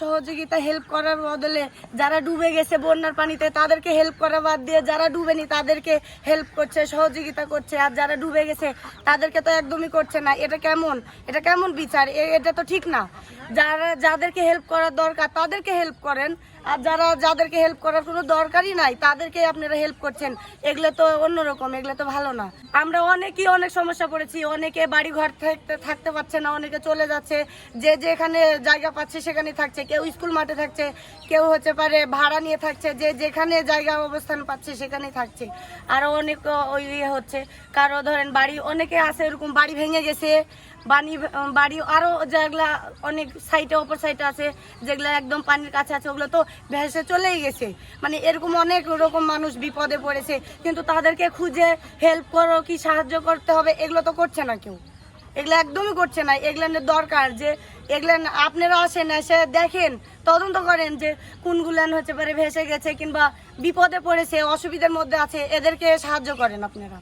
সহযোগিতা হেল্প করার বদলে যারা ডুবে গেছে বন্যার পানিতে, তাদেরকে হেল্প করা বাদ দিয়ে যারা ডুবেনি তাদেরকে হেল্প করছে, সহযোগিতা করছে। আর যারা ডুবে গেছে, তাদেরকে তো একদমই করছে না। এটা কেমন? এটা কেমন বিচার? এটা তো ঠিক না। যারা যাদেরকে হেল্প করার দরকার তাদেরকে হেল্প করেন। আর যারা যাদেরকে হেল্প করার কোনো দরকারই নাই তাদেরকে আপনারা হেল্প করছেন। এগুলো তো অন্যরকম, এগুলো তো ভালো না। আমরা অনেকেই অনেক সমস্যা পড়েছি, অনেকে বাড়ি ঘর থাকতে থাকতে পারছে না, অনেকে চলে যাচ্ছে। যে যেখানে জায়গা পাচ্ছে সেখানে থাকছে, কেউ স্কুল মাঠে থাকছে, কেউ হচ্ছে পারে ভাড়া নিয়ে থাকছে, যে যেখানে জায়গা অবস্থান পাচ্ছে সেখানেই থাকছে। আরও অনেক ওই ইয়ে হচ্ছে, কারও ধরেন বাড়ি, অনেকে আছে এরকম বাড়ি ভেঙে গেছে বাড়ি বাড়ি আরও যেগুলা অনেক সাইডে অপর সাইডে আছে, যেগুলো একদম পানির কাছে আছে, ওগুলো তো ভেসে চলেই গেছে। মানে এরকম অনেক রকম মানুষ বিপদে পড়েছে, কিন্তু তাদেরকে খুঁজে হেল্প করো কি সাহায্য করতে হবে, এগুলো তো করছে না কেউ। এগুলো একদমই করছে না। এগুলানের দরকার যে এগুলান আপনারা আসেন, এসে দেখেন, তদন্ত করেন যে কোনগুলান হচ্ছে পারে ভেসে গেছে কিংবা বিপদে পড়েছে, অসুবিধার মধ্যে আছে, এদেরকে সাহায্য করেন আপনারা।